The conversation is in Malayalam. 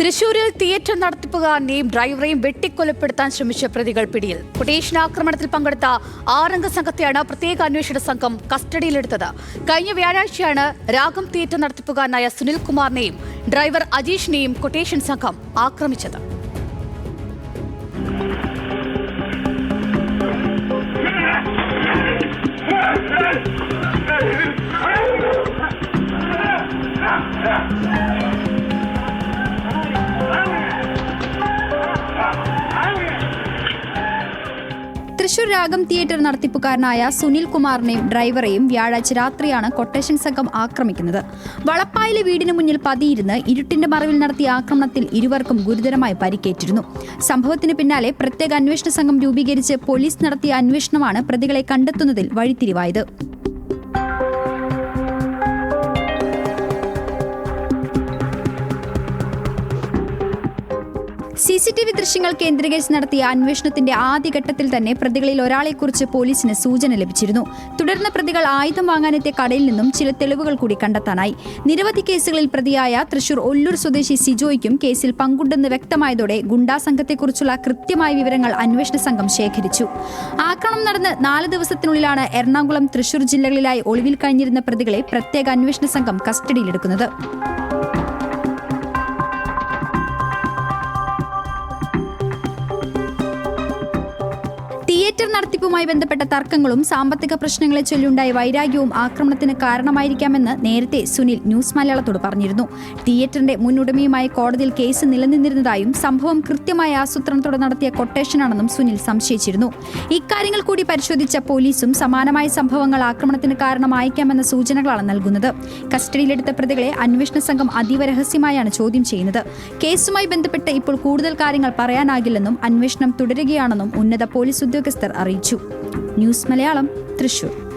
തൃശൂരിൽ തിയേറ്റർ നടത്തിപ്പുകാരനെയും ഡ്രൈവറെയും വെട്ടിക്കൊലപ്പെടുത്താൻ ശ്രമിച്ച പ്രതികൾ പിടിയിൽ. കൊട്ടേഷൻ ആക്രമണത്തിൽ പങ്കെടുത്ത ആറംഗ സംഘത്തെയാണ് പ്രത്യേക അന്വേഷണ സംഘം കസ്റ്റഡിയിലെടുത്തത്. കഴിഞ്ഞ വ്യാഴാഴ്ചയാണ് രാഗം തിയേറ്റർ നടത്തിപ്പുകാരനായ സുനിൽ കുമാറിനെയും ഡ്രൈവർ അജീഷിനെയും കൊട്ടേഷൻ സംഘം ആക്രമിച്ചത്. തൃശൂർ രാഗം തിയേറ്റർ നടത്തിപ്പുകാരനായ സുനിൽ കുമാറിനെയും ഡ്രൈവറെയും വ്യാഴാഴ്ച രാത്രിയാണ് കൊട്ടേഷൻ സംഘം ആക്രമിക്കുന്നത്. വളപ്പായിലെ വീടിന് മുന്നിൽ പതിയിരുന്ന് ഇരുട്ടിന്റെ മറവിൽ നടത്തിയ ആക്രമണത്തിൽ ഇരുവർക്കും ഗുരുതരമായി പരിക്കേറ്റിരുന്നു. സംഭവത്തിന് പിന്നാലെ പ്രത്യേക അന്വേഷണ സംഘം രൂപീകരിച്ച് പോലീസ് നടത്തിയ അന്വേഷണമാണ് പ്രതികളെ കണ്ടെത്തുന്നതിൽ വഴിത്തിരിവായത്. സി സി ടി വി ദൃശ്യങ്ങൾ കേന്ദ്രീകരിച്ച് നടത്തിയ അന്വേഷണത്തിന്റെ ആദ്യഘട്ടത്തിൽ തന്നെ പ്രതികളിൽ ഒരാളെക്കുറിച്ച് പോലീസിന് സൂചന ലഭിച്ചിരുന്നു. തുടർന്ന് പ്രതികൾ ആയുധം വാങ്ങാനെത്തിയ കടയിൽ നിന്നും ചില തെളിവുകൾ കൂടി കണ്ടെത്താനായി. നിരവധി കേസുകളിൽ പ്രതിയായ തൃശൂർ ഒല്ലൂർ സ്വദേശി സിജോയ്ക്കും കേസിൽ പങ്കുണ്ടെന്ന് വ്യക്തമായതോടെ ഗുണ്ടാ സംഘത്തെക്കുറിച്ചുള്ള കൃത്യമായ വിവരങ്ങൾ അന്വേഷണ സംഘം ശേഖരിച്ചു. ആക്രമണം നടന്ന് നാല് ദിവസത്തിനുള്ളിലാണ് എറണാകുളം തൃശൂർ ജില്ലകളിലായി ഒളിവിൽ കഴിഞ്ഞിരുന്ന പ്രതികളെ പ്രത്യേക അന്വേഷണ സംഘം കസ്റ്റഡിയിലെടുക്കുന്നത്. തിയേറ്റർ നടത്തിപ്പുമായി ബന്ധപ്പെട്ട തർക്കങ്ങളും സാമ്പത്തിക പ്രശ്നങ്ങളെ ചൊല്ലിയുണ്ടായ വൈരാഗ്യവും ആക്രമണത്തിന് കാരണമായിരിക്കാമെന്ന് നേരത്തെ സുനിൽ ന്യൂസ് മലയാളത്തോട് പറഞ്ഞിരുന്നു. തിയേറ്ററിന്റെ മുൻ ഉടമയുമായി കോടതിയിൽ കേസ് നിലനിന്നിരുന്നതായും സംഭവം കൃത്യമായ ആസൂത്രണത്തോടെ നടത്തിയ കൊട്ടേഷനാണെന്നും സുനിൽ സംശയിച്ചിരുന്നു. ഇക്കാര്യങ്ങൾ കൂടി പരിശോധിച്ച പോലീസും സമാനമായ സംഭവങ്ങൾ ആക്രമണത്തിന് കാരണമായേക്കാമെന്ന സൂചനകളാണ് നൽകുന്നത്. കസ്റ്റഡിയിലെടുത്ത പ്രതികളെ അന്വേഷണ സംഘം അതീവ രഹസ്യമായാണ് ചോദ്യം ചെയ്യുന്നത്. കേസുമായി ബന്ധപ്പെട്ട് ഇപ്പോൾ കൂടുതൽ കാര്യങ്ങൾ പറയാനാകില്ലെന്നും അന്വേഷണം തുടരുകയാണെന്നും ഉന്നത പോലീസ് ഉദ്യോഗസ്ഥർ അറിയിച്ചു. ന്യൂസ് മലയാളം തൃശൂർ.